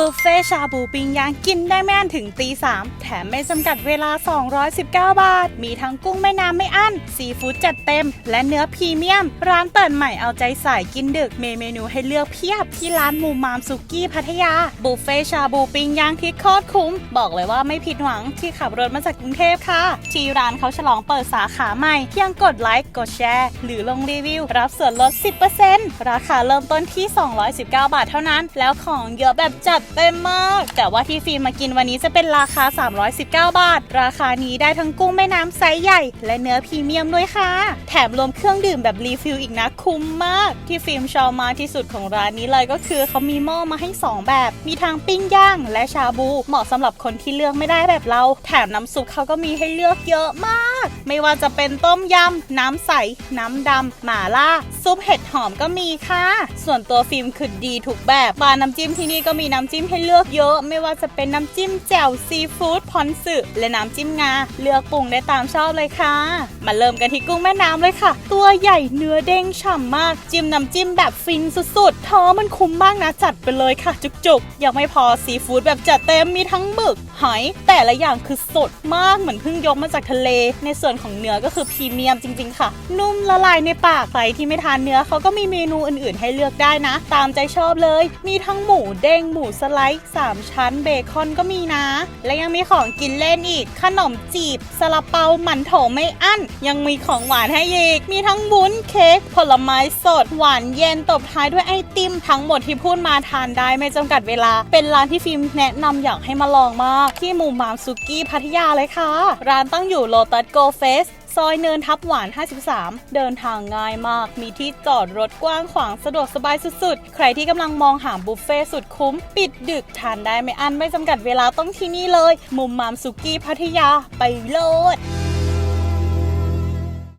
บุฟเฟ่ชาบูปิ้งย่างกินได้ไม่อั้นถึงตีสามแถมไม่จำกัดเวลา 219 บาท มีทั้งกุ้งแม่น้ำไม่อั้น ซีฟู้ดจัดเต็ม และเนื้อพรีเมียม ร้านเปิดใหม่เอาใจใส่กินดึกมีเมนูให้เลือกเพียบที่ร้านมูมามสุกี้พัทยา บุฟเฟ่ชาบูปิ้งย่างที่โคตรคุ้ม บอกเลยว่าไม่ผิดหวังที่ขับรถมาจากกรุงเทพค่ะ ที่ร้านเขาฉลองเปิดสาขาใหม่ เพียงกดไลค์กดแชร์ หรือลงรีวิว รับส่วนลด 10%ราคาเริ่มต้นที่ 219 บาทเท่านั้น แล้วของเยอะแบบจัดเต็มมาก แต่ว่าที่ฟิล์มมากินวันนี้จะเป็นราคา 319 บาท ราคานี้ได้ทั้งกุ้งแม่น้ำไซส์ใหญ่ และเนื้อพรีเมียมด้วยค่ะ แถมรวมเครื่องดื่มแบบรีฟิลอีกนะคุ้มมาก ที่ฟิล์มชอบมาที่สุดของร้านนี้เลยก็คือเขามีหม้อมาให้ 2 แบบ มีทั้งปิ้งย่างและชาบู เหมาะสำหรับคนที่เลือกไม่ได้แบบเรา แถมน้ำซุปเขาก็มีให้เลือกเยอะมาก ไม่ว่าจะเป็นต้มยำ น้ำใส น้ำดำหม่าล่า ซุปเห็ดหอมก็มีค่ะ ส่วนตัวฟิล์มคือดีทุกแบบบาร์น้ำจิ้มที่นี่ก็มีน้ำจิ้มให้เลือกเยอะ ไม่ว่าจะเป็นน้ำจิ้มแจ่วซีฟู้ดพอนสึและน้ำจิ้มงา เลือกปรุงได้ตามชอบเลยค่ะ มาเริ่มกันที่กุ้งแม่น้ำเลยค่ะ ตัวใหญ่เนื้อเด้งฉ่ำมาก จิ้มน้ำจิ้มแบบฟินสุดๆท้อมันคุ้มมากนะจัดไปเลยค่ะ จุกๆ ยังไม่พอซีฟู้ดแบบจัดเต็มมีทั้งหมึกหอยแต่ละอย่างคือสดมากเหมือนเพิ่งยกมาจากทะเล ในส่วนของเนื้อก็คือพรีเมียมจริง ๆ ค่ะ นุ่มละลายในปากใครที่ไม่ทานเนื้อเขาก็มีเมนูอื่นๆ ให้เลือกได้นะ ตามใจชอบเลย มีทั้งหมูเด้งหมูสไลด์สามชั้นเบคอนก็มีนะ และยังมีของกินเล่นอีก ขนมจีบซาลาเปาหมันโถไม่อั้น ยังมีของหวานให้อีก มีทั้งวุ้นเค้กผลไม้สด หวานเย็นตบท้ายด้วยไอติม ทั้งหมดที่พูดมาทานได้ไม่จำกัดเวลา เป็นร้านที่ฟิล์มแนะนำอยากให้มาลองมาก ที่หมู่มามซุกี้พัทยาเลยค่ะ ร้านตั้งอยู่โลตัสโกเฟสซอยเนินทับหวาน 53 เดินทางง่ายมาก มีที่จอดรถกว้างขวางสะดวกสบายสุดๆ ใครที่กำลังมองหาบุฟเฟ่สุดคุ้ม ปิดดึกทานได้ไม่อันไม่จำกัดเวลาต้องที่นี่เลย มุมมามสุกี้พัทยาไปโลด